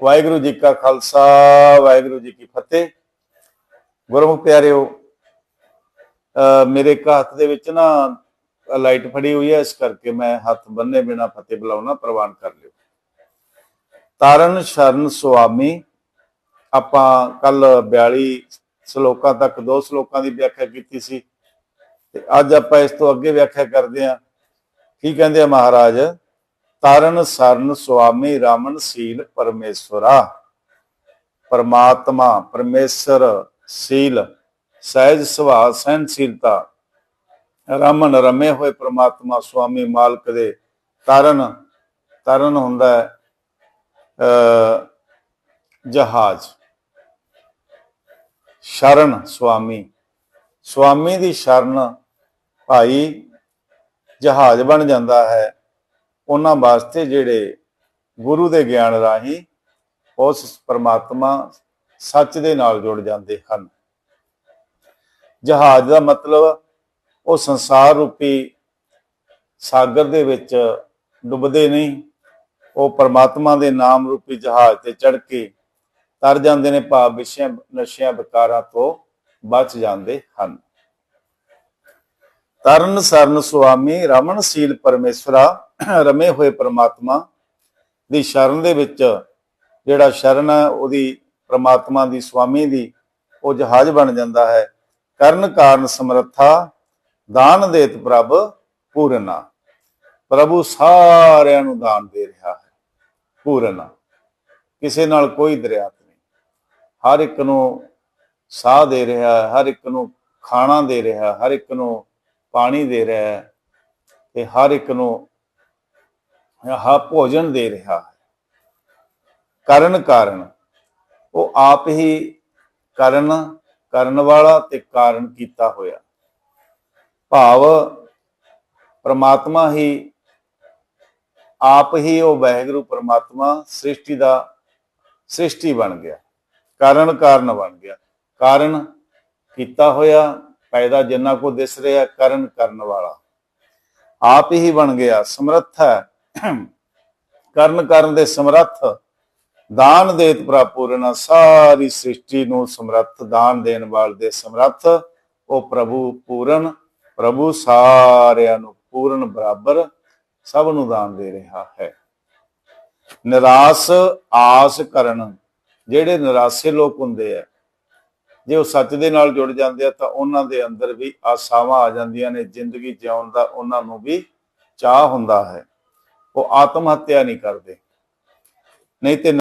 ਵਾਹਿਗੁਰੂ ਜੀ ਕਾ ਖਾਲਸਾ, ਵਾਹਿਗੁਰੂ ਜੀ ਕੀ ਫਤਿਹ। ਗੁਰਮੁਖ ਪਿਆਰਿਓ ਮੇਰੇ ਹੱਥ ਦੇ ਵਿੱਚ ਨਾ ਲਾਈਟ ਫੜੀ ਹੋਈ ਹੈ, ਇਸ ਕਰਕੇ ਮੈਂ ਹੱਥ ਬੰਨੇ ਬਿਨਾ ਫਤਿਹ ਬੁਲਾਉਣਾ ਪ੍ਰਵਾਨ ਕਰ ਲਿਓ। ਤਾਰਨ ਸ਼ਰਨ ਸੁਆਮੀ, ਆਪਾਂ ਕੱਲ 42 ਸ਼ਲੋਕਾਂ ਤੱਕ ਦੋ ਸ਼ਲੋਕਾਂ ਦੀ ਵਿਆਖਿਆ ਕੀਤੀ ਸੀ, ਤੇ ਅੱਜ ਆਪਾਂ ਇਸ ਤੋਂ ਅੱਗੇ ਵਿਆਖਿਆ ਕਰਦੇ ਹਾਂ। ਕੀ ਕਹਿੰਦੇ ਆ ਮਹਾਰਾਜ? ਤਰਨ ਸਰਨ ਸੁਆਮੀ ਰਾਮਨ ਸੀਲ ਪਰਮੇਸ਼ਵਰਾ। ਪਰਮਾਤਮਾ ਪਰਮੇਸ਼ਰ ਸੀਲ ਸਹਿਜ ਸੁਭਾਅ ਸਹਿਨਸ਼ੀਲਤਾ ਰਾਮਨ ਰਮੇ ਹੋਏ ਪ੍ਰਮਾਤਮਾ ਸੁਆਮੀ ਮਾਲਕ ਦੇ ਤਰਨ ਤਰਨ ਹੁੰਦਾ ਹੈ ਅਹ, ਜਹਾਜ਼। ਸ਼ਰਨ ਸੁਆਮੀ। ਸੁਆਮੀ ਦੀ ਸ਼ਰਨ ਭਾਈ ਜਹਾਜ਼ ਬਣ ਜਾਂਦਾ ਹੈ। ਉਹਨਾਂ ਵਾਸਤੇ ਜਿਹੜੇ ਗੁਰੂ ਦੇ ਗਿਆਨ ਰਾਹੀਂ ਉਸ ਪਰਮਾਤਮਾ ਸੱਚ ਦੇ ਨਾਲ ਜੁੜ ਜਾਂਦੇ ਹਨ। ਜਹਾਜ਼ ਦਾ ਮਤਲਬ ਉਹ ਸੰਸਾਰ ਰੂਪੀ ਸਾਗਰ ਦੇ ਵਿੱਚ ਡੁੱਬਦੇ ਨਹੀਂ, ਉਹ ਪਰਮਾਤਮਾ ਦੇ ਨਾਮ ਰੂਪੀ ਜਹਾਜ਼ ਤੇ ਚੜ ਕੇ ਤਰ ਜਾਂਦੇ ਨੇ, ਭਾਵ ਵਿਸ਼ਿਆਂ, ਨਸ਼ਿਆਂ, ਵਿਕਾਰਾਂ ਤੋਂ ਬਚ ਜਾਂਦੇ ਹਨ। ਤਰਨ ਸਰਨ ਸੁਆਮੀ ਰਮਨ ਸੀਲ ਪਰਮੇਸ਼ਵਰਾ ਰਮੇ ਹੋਏ ਪ੍ਰਮਾਤਮਾ ਦੀ ਸ਼ਰਨ ਦੇ ਵਿੱਚ ਜਿਹੜਾ ਸ਼ਰਨ ਹੈ ਉਹਦੀ ਪ੍ਰਮਾਤਮਾ ਦੀ, ਸੁਆਮੀ ਦੀ ਉਹ ਜਹਾਜ਼ ਬਣ ਜਾਂਦਾ ਹੈ। ਕਰਨ ਕਾਰਨ ਸਮਰੱਥਾ, ਦਾਨ ਦੇਤ ਪ੍ਰਭ ਪੂਰਨਾ। ਪ੍ਰਭੂ ਸਾਰਿਆਂ ਨੂੰ ਦਾਨ ਦੇ ਰਿਹਾ ਹੈ, ਪੂਰਨਾ। ਕਿਸੇ ਨਾਲ ਕੋਈ ਦਰਿਆਤ ਨਹੀਂ। ਹਰ ਇੱਕ ਨੂੰ ਸਾਹ ਦੇ ਰਿਹਾ ਹੈ, ਹਰ ਇੱਕ ਨੂੰ ਖਾਣਾ ਦੇ ਰਿਹਾ ਹਰ ਇੱਕ ਨੂੰ ਪਾਣੀ ਦੇ ਰਿਹਾ ਹੈ ਤੇ ਹਰ ਇੱਕ ਨੂੰ ਹਾ, ਭੋਜਨ ਦੇ ਰਿਹਾ ਹੈ। ਕਰਨ ਕਾਰਨ। ਉਹ ਆਪ ਹੀ ਕਰਨ ਕਰਨ ਵਾਲਾ ਤੇ ਕਾਰਨ ਕੀਤਾ ਹੋਇਆ। ਭਾਵ ਪ੍ਰਮਾਤਮਾ ਹੀ, ਆਪ ਹੀ ਉਹ ਵਾਹਿਗੁਰੂ ਪ੍ਰਮਾਤਮਾ ਸ੍ਰਿਸ਼ਟੀ ਦਾ ਸ੍ਰਿਸ਼ਟੀ ਬਣ ਗਿਆ। ਕਾਰਨ ਕਾਰਨ ਬਣ ਗਿਆ। ਕਾਰਨ ਕੀਤਾ ਹੋਇਆ, ਪੈਦਾ ਜਿੰਨਾ ਕੋ ਦਿਸ ਰਿਹਾ, ਕਰਨ ਕਰਨ ਵਾਲਾ। ਆਪ ਹੀ ਬਣ ਗਿਆ, ਸਮਰੱਥ ਹੈ। ਕਰਨ ਕਰਨ ਦੇ ਸਮਰੱਥ, ਦਾਨ ਦੇਤ ਪ੍ਰਪੂਰਨ ਸਾਰੀ ਸ੍ਰਿਸ਼ਟੀ ਨੂੰ ਸਮਰੱਥ, ਦਾਨ ਦੇਣ ਵਾਲ ਦੇ ਸਮਰੱਥ, ਉਹ ਪ੍ਰਭੂ ਪੂਰਨ, ਪ੍ਰਭੂ ਸਾਰਿਆਂ ਨੂੰ ਪੂਰਨ ਬਰਾਬਰ ਸਭ ਨੂੰ ਦਾਨ ਦੇ ਰਿਹਾ ਹੈ। ਨਿਰਾਸ ਆਸ ਕਰਨ, ਜਿਹੜੇ ਨਿਰਾਸੇ ਲੋਕ ਹੁੰਦੇ ਆ, ਜੇ ਉਹ ਸੱਚ ਦੇ ਨਾਲ ਜੁੜ ਜਾਂਦੇ ਆ, ਤਾਂ ਉਹਨਾਂ ਦੇ ਅੰਦਰ ਵੀ ਆਸਾਵਾਂ ਆ ਜਾਂਦੀਆਂ ਨੇ, ਜ਼ਿੰਦਗੀ ਜਿਉਣ ਦਾ ਉਹਨਾਂ ਨੂੰ ਵੀ ਚਾਹ ਹੁੰਦਾ ਹੈ। ਉਹ ਆਤਮ ਹੱਤਿਆ ਨਹੀਂ ਕਰਦੇ। ਨਹੀਂ ਤੇ